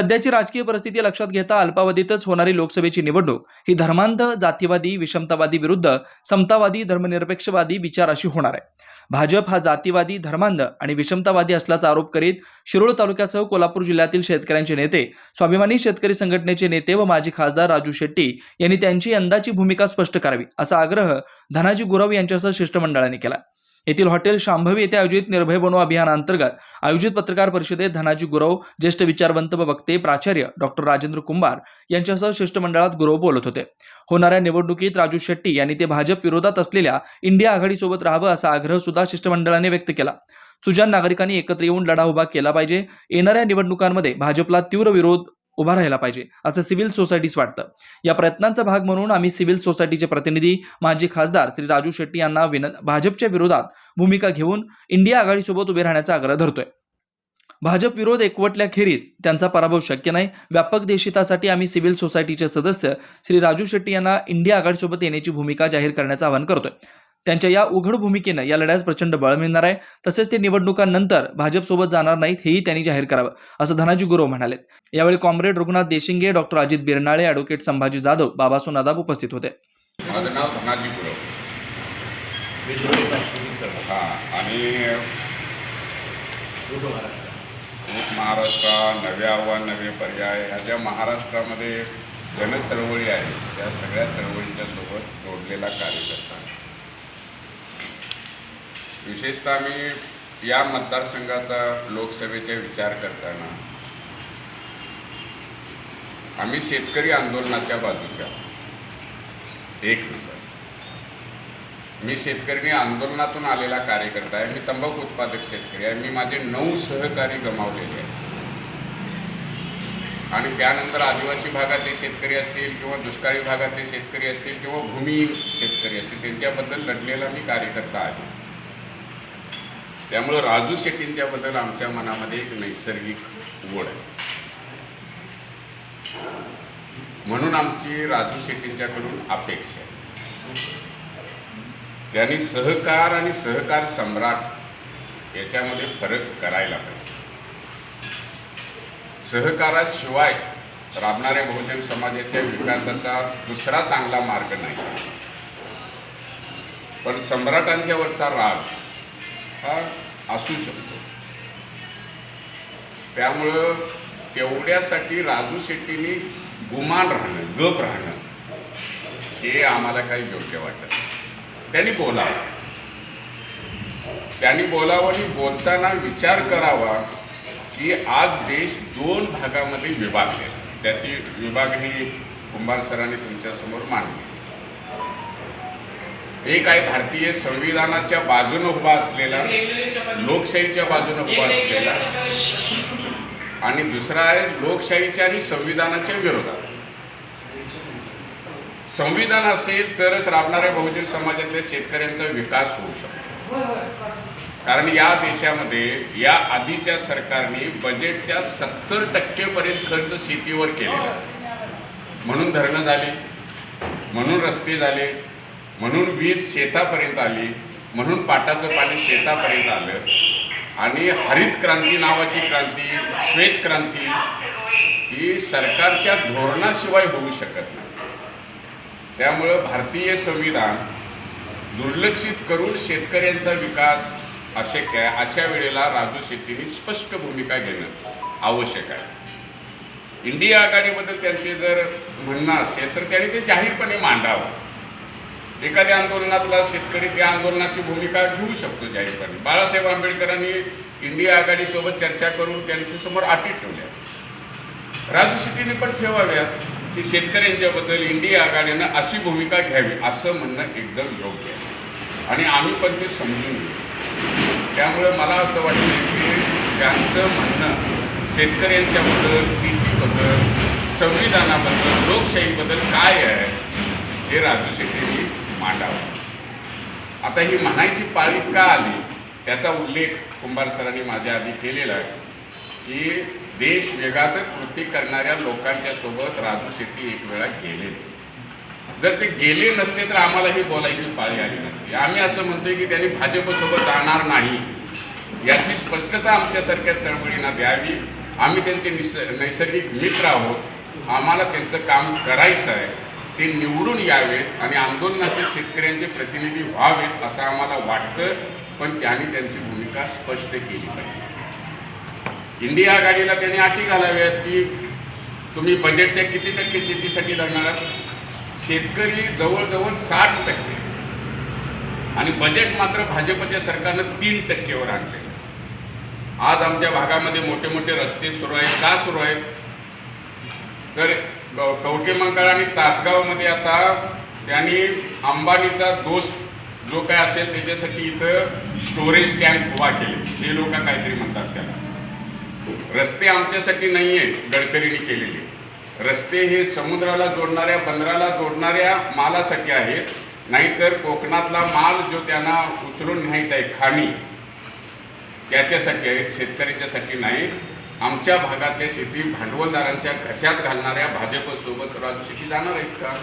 सध्याची राजकीय परिस्थिती लक्षात घेता अल्पावधीतच होणारी लोकसभेची निवडणूक ही धर्मांध जातीवादी विषमतावादी विरुद्ध समतावादी धर्मनिरपेक्षवादी विचार अशी होणार आहे. भाजप हा जातीवादी धर्मांध आणि विषमतावादी असल्याचा आरोप करीत शिरोळ तालुक्यासह कोल्हापूर जिल्ह्यातील शेतकऱ्यांचे नेते स्वाभिमानी शेतकरी संघटनेचे नेते व माजी खासदार राजू शेट्टी यांनी त्यांची यंदाची भूमिका स्पष्ट करावी असा आग्रह धनाजी गुरव यांच्यासह शिष्टमंडळाने केला. येथील हॉटेल शांभवी येथे आयोजित निर्भय बनो अभियानांतर्गत आयोजित पत्रकार परिषदेत धनाजी गुरव ज्येष्ठ विचारवंत व वक्ते प्राचार्य डॉक्टर राजेंद्र कुंभार यांच्यासह शिष्टमंडळात गुरव बोलत होते. होणाऱ्या निवडणुकीत राजू शेट्टी यांनी ते भाजप विरोधात असलेल्या इंडिया आघाडीसोबत राहावं असा आग्रह सुद्धा शिष्टमंडळाने व्यक्त केला. सुजान नागरिकांनी एकत्र येऊन लढा उभा केला पाहिजे. येणाऱ्या निवडणुकांमध्ये भाजपला तीव्र विरोध उभा राहिला पाहिजे. असं सिव्हिल सोसायटीस वाटतं. या प्रयत्नांचा भाग म्हणून आम्ही सिव्हिल सोसायटीचे प्रतिनिधी माजी खासदार श्री राजू शेट्टी यांना विन भाजपच्या विरोधात भूमिका घेऊन इंडिया आघाडीसोबत उभे राहण्याचा आग्रह धरतोय. भाजप विरोध एकवटल्याखेरीज त्यांचा पराभव शक्य नाही. व्यापक देशितासाठी आम्ही सिव्हिल सोसायटीचे सदस्य श्री राजू शेट्टी यांना इंडिया आघाडीसोबत येण्याची भूमिका जाहीर करण्याचं आवाहन करतोय. त्यांच्या या उघड भूमिकेनं या लढ्यास प्रचंड बळ मिळणार आहे. तसेच ते निवडणुकांनंतर भाजपसोबत जाणार नाहीत हेही त्यांनी जाहीर करावं असं धनाजी गुरव म्हणाले यावेळी comrade Raghunath Deshinge doctor Ajit Biranale advocate Sambhaji Jadhav Babaso Nadab उपस्थित होते. माझं नाव धनाजी गुरव. आणि महाराष्ट्र एक महाराष्ट्र नवे आव्हान नवे पर्याय ह्या ज्या महाराष्ट्रामध्ये जनचळवळी आहेत त्या सगळ्या चळवळींच्या सोबत जोडलेला कार्यकर्ता विशेषतः मी या मतदारसंघाचा लोकसभेचा विचार करताना आम्ही शेतकरी आंदोलनाच्या बाजूच्या. एक नंबर. मी शेतकरी आंदोलनातून आलेला कार्यकर्ता आहे. मी तंबाखू उत्पादक शेतकरी आहे. मी माझे नऊ सहकारी गमावलेले आहेत. आणि त्यानंतर आदिवासी भागातले शेतकरी असतील किंवा दुष्काळी भागातले शेतकरी असतील किंवा भूमिहीन शेतकरी असतील त्यांच्याबद्दल लढलेला मी कार्यकर्ता आहे. त्यामुळं राजू शेट्टींच्याबद्दल आमच्या मनामध्ये एक नैसर्गिक ओढ आहे. म्हणून आमची राजू शेट्टींच्याकडून अपेक्षा आहे. त्यांनी सहकार आणि सहकार सम्राट याच्यामध्ये फरक करायला पाहिजे. सहकाराशिवाय राबणाऱ्या बहुजन समाजाच्या विकासाचा दुसरा चांगला मार्ग नाही. पण सम्राटांच्यावरचा राग हा असू शकतो. त्यामुळं तेवढ्यासाठी राजू शेट्टींनी गुमान राहणं गप राहणं हे आम्हाला काही योग्य वाटत नाही. त्यांनी बोलावं. त्यांनी बोलावं आणि बोलताना विचार करावा की आज देश दोन भागामध्ये विभागले त्याची विभागणी कुंभार सरांनी तुमच्यासमोर मांडली. एक आहे भारतीय संविधानाच्या बाजूनं उभा असलेला लोकशाहीच्या बाजूनं उभा असलेला आणि दुसरा आहे लोकशाहीच्या आणि संविधानाच्या विरोधात. संविधान असेल तरच राबणाऱ्या बहुजन समाजातल्या शेतकऱ्यांचा विकास होऊ शकतो. कारण या देशामध्ये या आधीच्या सरकारने बजेटच्या सत्तर टक्केपर्यंत खर्च शेतीवर केलेला म्हणून धरणं झाली म्हणून रस्ते झाले म्हणून वीज शेतापर्यंत आली म्हणून पाटाचं पाणी शेतापर्यंत आलं. आणि हरित क्रांती नावाची क्रांती श्वेत क्रांती ही सरकारच्या धोरणाशिवाय होऊ शकत नाही. त्यामुळं भारतीय संविधान दुर्लक्षित करून शेतकऱ्यांचा विकास अशक्य आहे अशा वेळेला राजू शेट्टींनी स्पष्ट भूमिका घेणं आवश्यक आहे. इंडिया आघाडीबद्दल त्यांचे जर म्हणणं असेल तर त्यांनी ते जाहीरपणे मांडावं. एखाद्या आंदोलनातला शेतकरी त्या आंदोलनाची भूमिका घेऊ शकतो जाहीरपणे. बाळासाहेब आंबेडकरांनी इंडिया आघाडीसोबत चर्चा करून त्यांच्यासमोर अटी ठेवल्या. राजू शेट्टीने पण ठेवाव्यात की शेतकऱ्यांच्याबद्दल इंडिया आघाडीनं अशी भूमिका घ्यावी असं म्हणणं एकदम योग्य आहे. आणि आम्ही पण ते समजून घेऊ. त्यामुळे मला असं वाटतं की त्यांचं म्हणणं शेतकऱ्यांच्याबद्दल शेतीबद्दल संविधानाबद्दल लोकशाहीबद्दल काय आहे हे राजू शेट्टी मांडावं. आता ही म्हणायची पाळी का आली? त्याचा उल्लेख कुंभार सरांनी माझ्या आधी केलेला आहे की देश वेगात कृती करणाऱ्या लोकांच्या सोबत राजू शेट्टी एक वेळा गेले जर ते गेले नसते तर आम्हाला ही बोलायची पाळी आली नसते. आम्ही असं म्हणतोय की त्यांनी भाजपसोबत जाणार नाही. याची स्पष्टता आमच्यासारख्या चळवळींना द्यावी. आम्ही त्यांचे निस नैसर्गिक मित्र आहोत. आम्हाला त्यांचं काम करायचं आहे. ते निवडून यावेत आणि आंदोलनाचे शेतकऱ्यांचे प्रतिनिधी व्हावेत असं आम्हाला वाटतं पण त्यांनी त्यांची भूमिका स्पष्ट केली पाहिजे. इंडिया आघाडीला त्यांनी अटी घालाव्यात की तुम्ही बजेटच्या किती टक्के शेतीसाठी लढणार आहात? शेतकरी जवळजवळ साठ टक्के. आणि बजेट मात्र भाजपच्या सरकारनं तीन टक्केवर आणले आज आमच्या भागामध्ये मोठे मोठे रस्ते सुरू आहेत. का सुरू आहेत? तर कवठे मंगळ आणि तासगावमध्ये आता त्यांनी अंबानीचा दोष जो काय असेल त्याच्यासाठी इथं स्टोरेज टँक उभा केले. हे लोक काहीतरी म्हणतात त्याला. रस्ते आमच्यासाठी नाही आहेत गडकरीने केलेले. रस्ते हे समुद्राला जोडणाऱ्या बंदराला जोडणाऱ्या मालासाठी आहेत. नाहीतर कोकणातला माल जो त्यांना उचलून न्यायचा आहे खाणी त्याच्यासाठी आहेत शेतकऱ्यांच्यासाठी नाहीत आमच्या भागातल्या शेती भांडवलदारांच्या घशात घालणाऱ्या भाजपसोबत राजू शेट्टी जाणार आहेत का?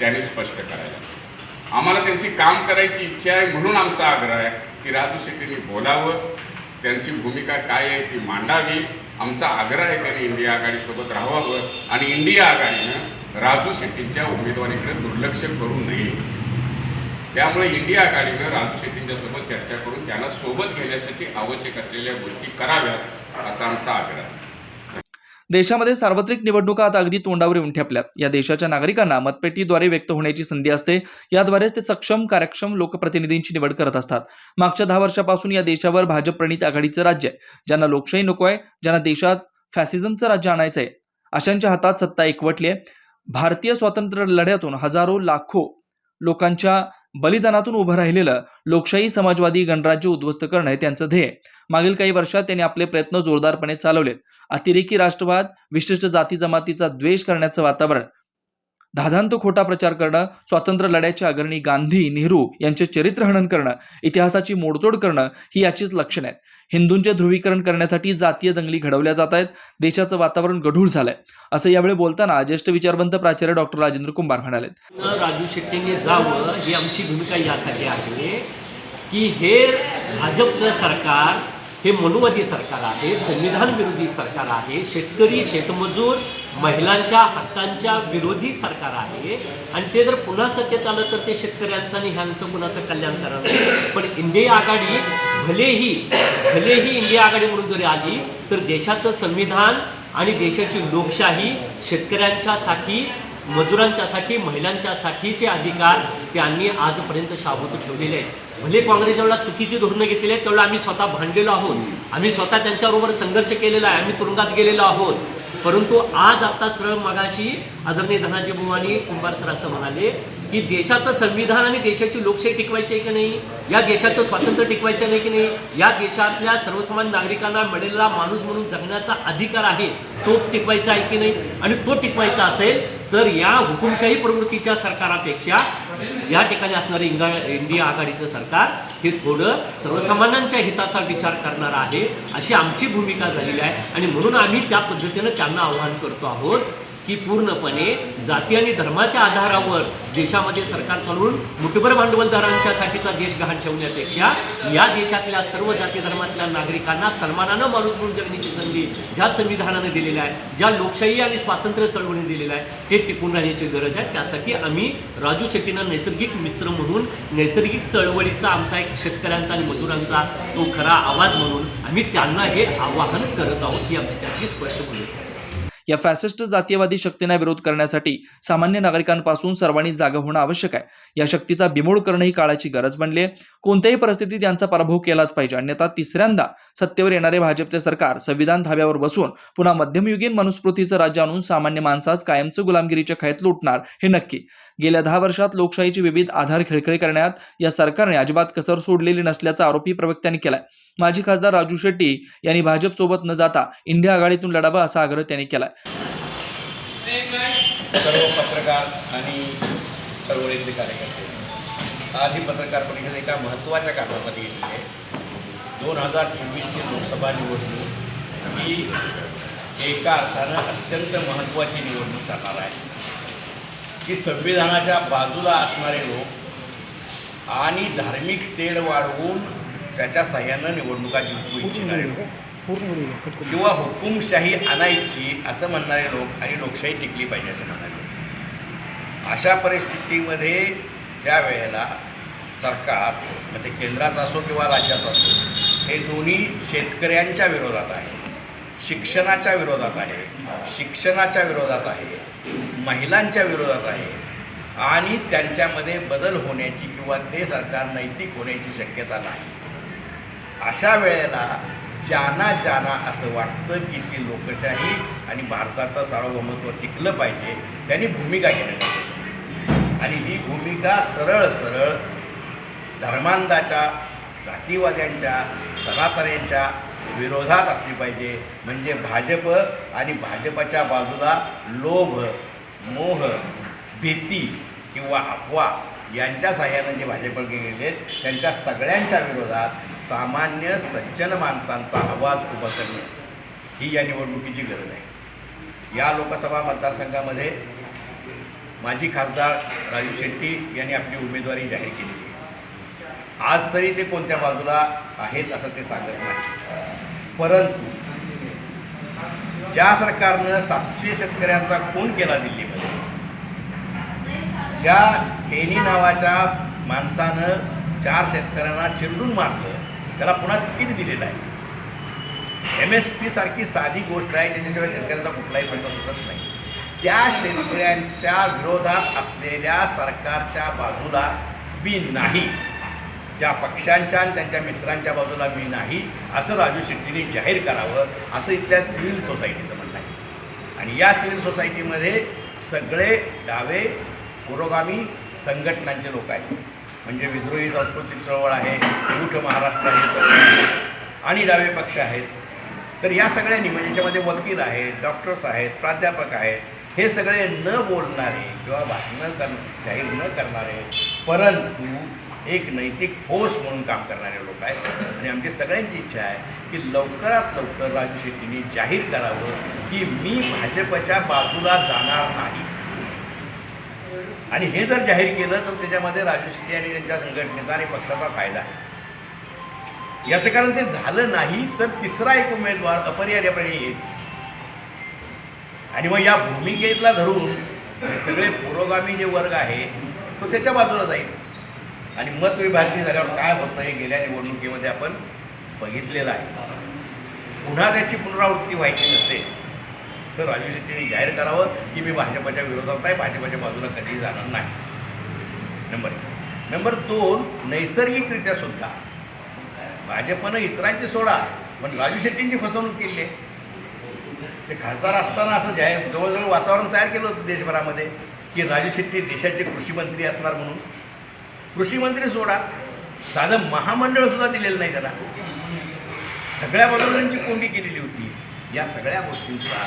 त्यांनी स्पष्ट करायला आम्हाला त्यांची काम करायची इच्छा आहे म्हणून आमचा आग्रह आहे की राजू शेट्टींनी बोलावं त्यांची भूमिका काय आहे ती मांडावी. आमचा आग्रह आहे त्यांनी इंडिया आघाडीसोबत राहावं आणि इंडिया आघाडीनं राजू शेट्टींच्या उमेदवारीकडे दुर्लक्ष करू नये. त्यामुळे इंडिया आघाडीनं राजू शेट्टींच्या सोबत चर्चा करून त्यांना सोबत घेण्यासाठी आवश्यक असलेल्या गोष्टी कराव्यात असा आमचा आग्रह. आहे देशामध्ये सार्वत्रिक निवडणुका आता अगदी तोंडावर येऊन ठेपल्यात. या देशाच्या नागरिकांना मतपेटीद्वारे व्यक्त होण्याची संधी असते. याद्वारेच ते सक्षम कार्यक्षम लोकप्रतिनिधींची निवड करत असतात. मागच्या दहा वर्षापासून या देशावर भाजप प्रणित आघाडीचं राज्य आहे. ज्यांना लोकशाही नको आहे ज्यांना देशात फॅसिझमचं राज्य आणायचं आहे अशांच्या हातात सत्ता एकवटली आहे. भारतीय स्वातंत्र्य लढ्यातून हजारो लाखो लोकांच्या बलिदानातून उभं राहिलेलं लोकशाही समाजवादी गणराज्य उद्ध्वस्त करणं हे त्यांचं ध्येय. मागील काही वर्षात त्यांनी आपले प्रयत्न जोरदारपणे चालवलेत. अतिरेकी राष्ट्रवाद विशिष्ट जाती जमातीचा द्वेष करण्याचं वातावरण धादांत खोटा प्रचार करणं स्वातंत्र्य लढ्याच्या अग्रणी गांधी नेहरू यांचे चरित्रहनन करणं इतिहासाची मोडतोड करणं ही याचीच लक्षणं आहेत. हिंदूंचे ध्रुवीकरण करण्यासाठी जातीय दंगली घडवल्या जात आहेत. देशाचं वातावरण गढूळ झालंय. असं यावेळी बोलताना ज्येष्ठ विचारवंत प्राचार्य डॉक्टर राजेंद्र कुंभार म्हणाले राजू शेट्टींनी जावं ही आमची भूमिका यासाठी आहे की हे भाजपचं सरकार हे मनुवादी सरकार आहे संविधान विरोधी सरकार आहे. शेतकरी शेतमजूर महिलांच्या हक्कांच्या विरोधी सरकार आहे. आणि ते जर पुन्हा सत्तेत आलं तर ते शेतकऱ्यांचं आणि ह्यांचं कुणाचं कल्याण करणार नाही. पण इंडिया आघाडी भलेही भलेही इंडिया आघाडी म्हणून जरी आली तर देशाचं संविधान आणि देशाची लोकशाही शेतकऱ्यांच्यासाठी मजुरांच्यासाठी महिलांच्यासाठीचे अधिकार त्यांनी आजपर्यंत शाबूत ठेवलेले आहेत. भले काँग्रेस जेवढा चुकीची धोरणं घेतलेली आहेत तेवढं आम्ही स्वतः भांडलेलो आहोत. आम्ही स्वतः त्यांच्याबरोबर संघर्ष केलेला आहे. आम्ही तुरुंगात गेलेलो आहोत. परंतु आज आता सरळ मगाशी आदरणीय धनाजी भुवानी कुंभार सर असं म्हणाले की देशाचं संविधान आणि देशाची लोकशाही टिकवायची आहे की नाही? या देशाचं स्वातंत्र्य टिकवायचं नाही की नाही? या देशातल्या सर्वसामान्य नागरिकांना मिळालेला माणूस म्हणून जगण्याचा अधिकार आहे तो टिकवायचा आहे की नाही? आणि तो टिकवायचा असेल तर या हुकुमशाही प्रवृत्तीच्या सरकारापेक्षा या ठिकाणी असणारे इंगा इंडिया आघाडीचं सरकार हे थोडं सर्वसामान्यांच्या हिताचा विचार करणार आहे अशी आमची भूमिका झालेली आहे. आणि म्हणून आम्ही त्या पद्धतीनं त्यांना आव्हान करतो आहोत. की पूर्णपणे जाती आणि धर्माच्या आधारावर देशामध्ये सरकार चालवून मुठभर भांडवलदारांच्यासाठीचा देश गहाण ठेवण्यापेक्षा या देशातल्या सर्व जाती धर्मातल्या नागरिकांना सन्मानानं माणूस म्हणून जगण्याची संधी ज्या संविधानाने दिलेल्या आहे ज्या लोकशाही आणि स्वातंत्र्य चळवळीने दिलेलं आहे ते टिकून राहण्याची गरज आहे. त्यासाठी आम्ही राजू शेट्टींना नैसर्गिक मित्र म्हणून नैसर्गिक चळवळीचा आमचा एक शेतकऱ्यांचा आणि मजुरांचा तो खरा आवाज म्हणून आम्ही त्यांना हे आवाहन करत आहोत ही आमची त्याची स्पष्ट भूमिका आहे. या फॅसिस्ट जातीयवादी शक्तींना विरोध करण्यासाठी सामान्य नागरिकांपासून सर्वांनी जागा होणं आवश्यक आहे. या शक्तीचा बिमोड करणं ही काळाची गरज बनली आहे. कोणत्याही परिस्थितीत यांचा पराभव केलाच पाहिजे. अन्यथा तिसऱ्यांदा सत्तेवर येणारे भाजपचे सरकार संविधान धाब्यावर बसून पुन्हा मध्यमयुगीन मनुस्मृतीचं राज्य आणून सामान्य माणसास कायमचं गुलामगिरीच्या खायत लुटणार हे नक्की. गेल्या दहा वर्षात लोकशाहीची विविध आधार खिळखिळे करण्यात या सरकारने अजिबात कसर सोडलेली नसल्याचा आरोपही प्रवक्त्यांनी केलाय. माजी खासदार राजू शेट्टी यांनी भाजपसोबत न जाता इंडिया आघाडीतून लढावा असा आग्रह त्यांनी केला सर्व पत्रकार आणि चळवळीतले कार्यकर्ते. आज ही पत्रकार परिषद एका महत्त्वाच्या कारणासाठी घेतली आहे. दोन हजार चोवीसची लोकसभा निवडणूक ही एका अर्थानं अत्यंत महत्त्वाची निवडणूक करणार आहे. की संविधानाच्या बाजूला असणारे लोक आणि धार्मिक तेढ वाढवून त्याच्या साह्यानं निवडणुका जिंकू इच्छिणारे लोक. किंवा हुकुमशाही आणायची असं म्हणणारे लोक आणि लोकशाही टिकली पाहिजे असं म्हणाले. अशा परिस्थितीमध्ये ज्या वेळेला सरकार ते केंद्राचं असो किंवा राज्याचं असो हे दोन्ही शेतकऱ्यांच्या विरोधात आहे शिक्षणाच्या विरोधात आहे शिक्षणाच्या विरोधात आहे महिलांच्या विरोधात आहे आणि त्यांच्यामध्ये बदल होण्याची किंवा ते सरकार नैतिक होण्याची शक्यता नाही. अशा वेळेला जाना जाना असं वाटतं की ती लोकशाही आणि भारताचं सार्वभौमत्व टिकलं पाहिजे त्यांनी भूमिका घेणं गरजेचं आणि ही भूमिका सरळ सरळ धर्मांधाच्या जातीवाद्यांच्या सनातन्यांच्या विरोधात असली पाहिजे. म्हणजे भाजप आणि भाजपच्या बाजूला लोभ मोह भीती किंवा अफवा यांच्या सहाय्यानं जे भाजपकडे गेलेले आहेत त्यांच्या सगळ्यांच्या विरोधात सामान्य सज्जन माणसांचा आवाज उभा करणे ही या निवडणुकीची गरज आहे. या लोकसभा मतदारसंघामध्ये माजी खासदार राजू शेट्टी यांनी आपली उमेदवारी जाहीर केलेली आहे. आज तरी ते कोणत्या बाजूला आहेत असं ते सांगत नाही. परंतु ज्या सरकारनं सातशे शेतकऱ्यांचा खून केला दिल्लीमध्ये ज्या केनी नावाच्या माणसानं चार शेतकऱ्यांना चिरडून मारलं त्याला पुन्हा तिकीट दिलेलं आहे. एम एस पी सारखी साधी गोष्ट आहे ज्याच्याशिवाय शेतकऱ्यांचा कुठलाही प्रश्न सुटत नाही. त्या शेतकऱ्यांच्या विरोधात असलेल्या सरकारच्या बाजूला मी नाही. त्या पक्षांच्या आणि त्यांच्या मित्रांच्या बाजूला मी नाही. असं राजू शेट्टीने जाहीर करावं असं इथल्या सिव्हिल सोसायटीचं म्हणणं आहे. आणि या सिव्हिल सोसायटीमध्ये सगळे डावे पुरोगामी संघटनांचे लोक आहेत. म्हणजे विद्रोही सांस्कृतिक चळवळ आहे उठ महाराष्ट्र हे चळवळ आणि डावे पक्ष आहेत. तर या सगळ्यांनी म्हणजे याच्यामध्ये वकील आहेत डॉक्टर्स आहेत प्राध्यापक आहेत हे सगळे न बोलणारे किंवा भाषणं कर जाहीर न करणारे परंतु एक नैतिक फोर्स म्हणून काम करणारे लोक आहेत. आणि आमची सगळ्यांची इच्छा आहे की लवकरात लवकर राजू शेट्टींनी जाहीर करावं की मी भाजपच्या बाजूला जाणार नाही. आणि हे जर जाहीर केलं तर त्याच्यामध्ये राजू शेट्टी आणि त्यांच्या संघटनेचा आणि पक्षाचा फायदा आहे. याचं कारण ते झालं नाही तर तिसरा एक उमेदवार अपरिहार्यपणे येईल. आणि मग या भूमिकेतला धरून सगळे पुरोगामी जे वर्ग आहे तो त्याच्या बाजूला जाईल. आणि मत विभागणी झाल्यावर काय होतं हे गेल्या निवडणुकीमध्ये आपण बघितलेलं आहे. पुन्हा त्याची पुनरावृत्ती व्हायची नसेल तर राजू शेट्टीने जाहीर करावं की मी भाजपच्या विरोधात आहे भाजपच्या बाजूला कधीही जाणार नाही. नंबर एक. नंबर दोन नैसर्गिकरित्या सुद्धा. भाजपनं इतरांची सोडा पण राजू शेट्टींची फसवणूक केली आहे. ते खासदार असताना असं जाहीर जवळजवळ वातावरण तयार केलं होतं देशभरामध्ये की राजू शेट्टी देशाचे कृषी मंत्री असणार म्हणून. कृषी मंत्री सोडा. साधं महामंडळ सुद्धा दिलेलं नाही त्याला सगळ्या बाजूला कोंडी केलेली होती. या सगळ्या गोष्टींचा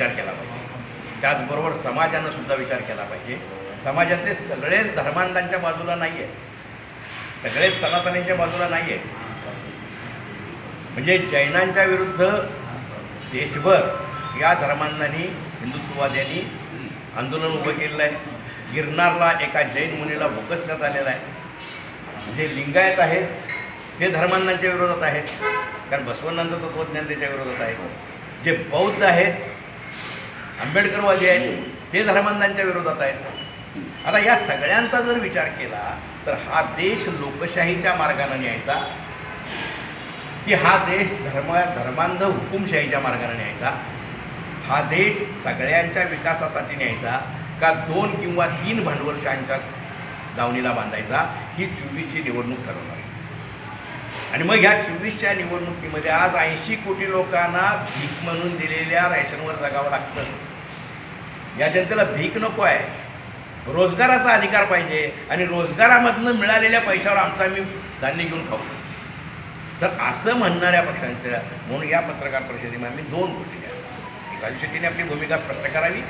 विचार केला पाहिजे. त्याचबरोबर समाजानं सुद्धा विचार केला पाहिजे. समाजातले सगळेच धर्मांधांच्या बाजूला नाही आहेत सगळेच सनातनींच्या बाजूला नाही आहेत म्हणजे जैनांच्या विरुद्ध देशभर या धर्मांधांनी हिंदुत्ववाद्यांनी आंदोलन उभं केलेलं आहे. गिरनारला एका जैन मुनीला भोकसण्यात आलेला आहे. जे लिंगायत आहेत ते धर्मांधांच्या विरोधात आहेत. कारण बसवण्णांचं तत्त्वज्ञान त्याच्या विरोधात आहे. जे बौद्ध आहेत आंबेडकरवादी आहेत ते धर्मांधांच्या विरोधात आहेत. आता या सगळ्यांचा जर विचार केला तर हा देश लोकशाहीच्या मार्गाने न्यायचा? की हा देश धर्म धर्मांध हुकुमशाहीच्या मार्गाने न्यायचा? हा देश सगळ्यांच्या विकासासाठी न्यायचा? का दोन किंवा तीन भांडवलशाहींच्या दावणीला बांधायचा? ही चोवीसची निवडणूक ठरवणार आहे. आणि मग ह्या चोवीसच्या निवडणुकीमध्ये आज ऐंशी कोटी लोकांना भीक म्हणून दिलेल्या रॅशनवर जगावं लागतं. या जनतेला भीक नको आहे. रोजगाराचा अधिकार पाहिजे आणि रोजगारामधनं मिळालेल्या पैशावर आमचा मी धान्य घेऊन खाऊ. तर असं म्हणणाऱ्या पक्षांच्या म्हणून या पत्रकार परिषदेमध्ये आम्ही दोन गोष्टी घ्या एक शेट्टीने आपली भूमिका स्पष्ट करावी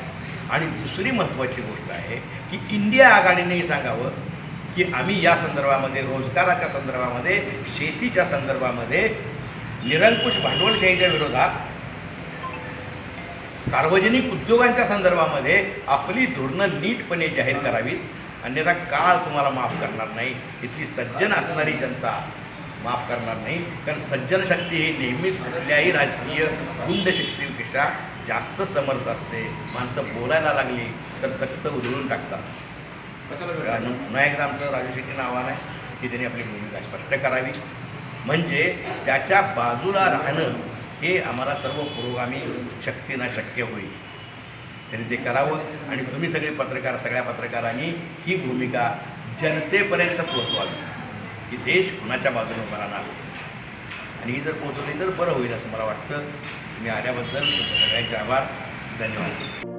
आणि दुसरी महत्त्वाची गोष्ट आहे की इंडिया आघाडीनेही सांगावं की आम्ही या संदर्भामध्ये रोजगाराच्या संदर्भामध्ये शेतीच्या संदर्भामध्ये निरंकुश भांडवलशाहीच्या विरोधात सार्वजनिक उद्योगांच्या संदर्भामध्ये आपली धोरणं नीटपणे जाहीर करावीत. अन्यथा काळ तुम्हाला माफ करणार नाही. इथली सज्जन असणारी जनता माफ करणार नाही. कारण सज्जन शक्ती ही नेहमीच कुठल्याही राजकीय गुंड शक्तीपेक्षा जास्त समर्थ असते. माणसं बोलायला लागली तर तख्त उधळून टाकतात. पुन्हा एकदा आमचं राजू शेट्टीनं आव्हान आहे की त्यांनी आपली भूमिका स्पष्ट करावी. म्हणजे त्याच्या बाजूला राहणं हे आम्हाला सर्व पुरोगामी शक्तींना शक्य होईल. त्यांनी ते करावं आणि तुम्ही सगळे पत्रकार सगळ्या पत्रकारांनी ही भूमिका जनतेपर्यंत पोहोचवावी. की देश कुणाच्या बाजूने उभा राहणार? आणि ही जर पोहोचवली तर बरं होईल असं मला वाटतं. तुम्ही आल्याबद्दल सगळ्यांचे आभार. धन्यवाद.